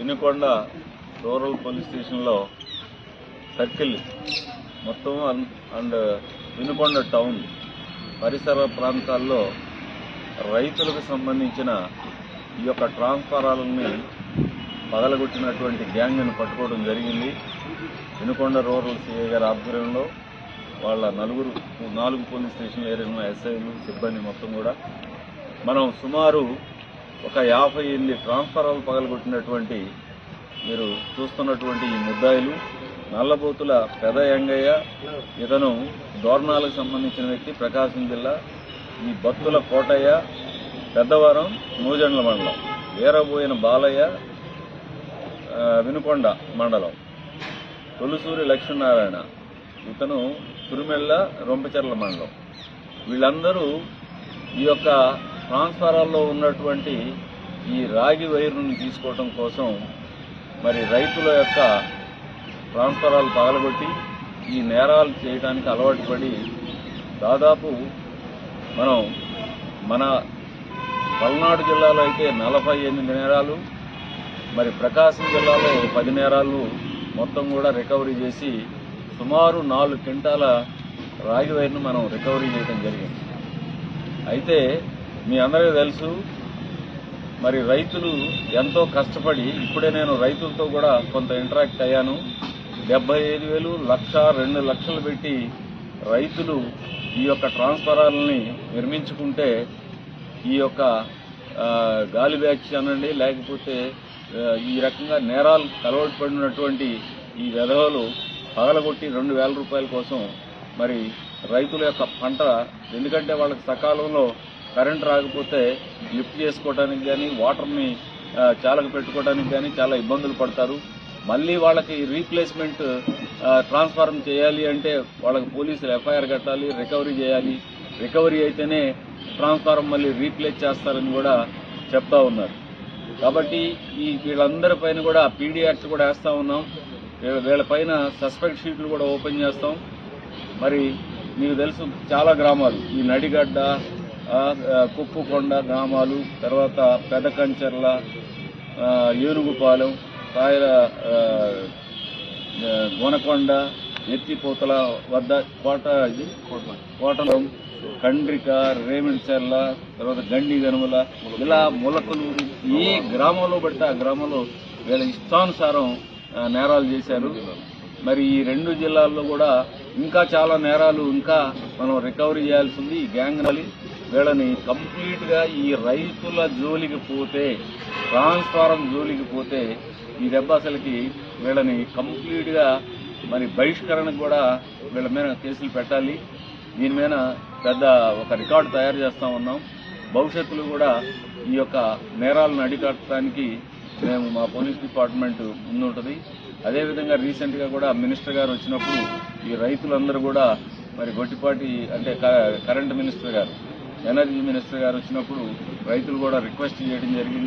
Vinukonda rural police స్టేషన్లో circle మొత్తం అన్- అండ్ వినుకొండ టౌన్ పరిసర ప్రాంతాల్లో రైతులకు సంబంధించిన ఈ యొక్క ట్రాన్స్ఫారాలని పగలగొట్టినటువంటి గ్యాంగ్ను పట్టుకోవడం జరిగింది. వినుకొండ రూరల్ సిఐ గారి ఆధ్వర్యంలో వాళ్ళ నలుగురు నాలుగు పోలీస్ స్టేషన్ ఏరియాలో ఎస్ఐలు సిబ్బంది మొత్తం కూడా. మనం సుమారు ఒక యాభై ఎనిమిది ట్రాన్స్ఫారాలు పగలగొట్టినటువంటి మీరు చూస్తున్నటువంటి ఈ ముద్దాయిలు నల్లబోతుల పెద యంగయ్య ఇతను దోర్నాలకు సంబంధించిన వ్యక్తి ప్రకాశం జిల్లా ఈ బత్తుల కోటయ్య పెద్దవరం నూజండ్ల మండలం వీరబోయిన బాలయ్య వినుకొండ మండలం తొలుసూరి లక్ష్మీనారాయణ ఇతను తురిమెళ్ళ రొంపచెర్ల మండలం. వీళ్ళందరూ ఈ యొక్క ట్రాన్స్ఫారాల్లో ఉన్నటువంటి ఈ రాగి వైర్ను తీసుకోవటం కోసం మరి రైతుల యొక్క ట్రాన్స్ఫారాలు పగలగొట్టి ఈ నేరాలు చేయడానికి అలవాటు పడి దాదాపు మనం మన పల్నాడు జిల్లాలో అయితే నలభై ఎనిమిది నేరాలు మరి ప్రకాశం జిల్లాలో పది నేరాలు మొత్తం కూడా రికవరీ చేసి సుమారు నాలుగు క్వింటాల రాగి వైర్ను మనం రికవరీ చేయడం జరిగింది. అయితే మీ అందరికీ తెలుసు మరి రైతులు ఎంతో కష్టపడి ఇప్పుడే నేను రైతులతో కూడా కొంత ఇంటరాక్ట్ అయ్యాను. డెబ్బై ఐదు వేలు లక్ష రెండు లక్షలు పెట్టి రైతులు ఈ యొక్క ట్రాన్స్ఫారాలని నిర్మించుకుంటే ఈ యొక్క గాలి బ్యాచ్ అనండి లేకపోతే ఈ రకంగా నేరాలు కలవడి పడినటువంటి ఈ వెధవలు పగలగొట్టి రెండు వేల రూపాయల కోసం మరి రైతుల యొక్క పంట ఎందుకంటే వాళ్ళకి సకాలంలో కరెంట్ రాకపోతే లిఫ్ట్ చేసుకోవడానికి కానీ వాటర్ని చాలక పెట్టుకోవడానికి కానీ చాలా ఇబ్బందులు పడతారు. మళ్ళీ వాళ్ళకి రీప్లేస్మెంట్ ట్రాన్స్ఫార్మ్ చేయాలి అంటే వాళ్ళకి పోలీసులు ఎఫ్ఐఆర్ కట్టాలి రికవరీ చేయాలి. రికవరీ అయితేనే ట్రాన్స్ఫార్మ్ మళ్ళీ రీప్లేస్ చేస్తారని కూడా చెప్తా ఉన్నారు. కాబట్టి ఈ వీళ్ళందరి పైన కూడా పీడీ యాక్ట్ కూడా వేస్తూ ఉన్నాం. వీళ్ళ వీళ్ళపైన సస్పెక్ట్ షీట్లు కూడా ఓపెన్ చేస్తాం. మరి మీకు తెలుసు చాలా గ్రామాలు. ఈ నడిగడ్డ కుప్పుకొండ గ్రామాలు తర్వాత పెదకంచెర్ల ఏనుగుపాలెం కాయల గోనకొండ ఎత్తిపోతల వద్ద కోట ఇది? కోటలం కండ్రిక రేమిడిచెర్ల తర్వాత గండి గనుమల ఇలా ములకలూరు ఈ గ్రామంలో పడితే ఆ గ్రామంలో వీళ్ళ ఇష్టానుసారం నేరాలు చేశారు. మరి ఈ రెండు జిల్లాల్లో కూడా ఇంకా చాలా నేరాలు ఇంకా మనం రికవరీ చేయాల్సింది ఈ గ్యాంగ్ నలి వీళ్ళని కంప్లీట్గా ఈ రైతుల జోలికి పోతే ట్రాన్స్ఫారం జోలికి పోతే ఈ దెబ్బ అసలుకి వీళ్ళని కంప్లీట్గా మరి బహిష్కరణకు కూడా వీళ్ళ మీద కేసులు పెట్టాలి. దీని మీద పెద్ద ఒక రికార్డు తయారు చేస్తూ ఉన్నాం. భవిష్యత్తులో కూడా ఈ యొక్క నేరాలను అడికట్టడానికి మేము మా పోలీస్ డిపార్ట్మెంట్ ముందుంటుంది. అదేవిధంగా రీసెంట్గా కూడా మినిస్టర్ గారు వచ్చినప్పుడు ఈ రైతులందరూ కూడా మరి గొట్టిపాటి అంటే క- కరెంట్ మినిస్టర్ గారు ఎనర్జీ మినిస్టర్ గారు వచ్చినప్పుడు రైతులు కూడా రిక్వెస్ట్ చేయడం జరిగింది.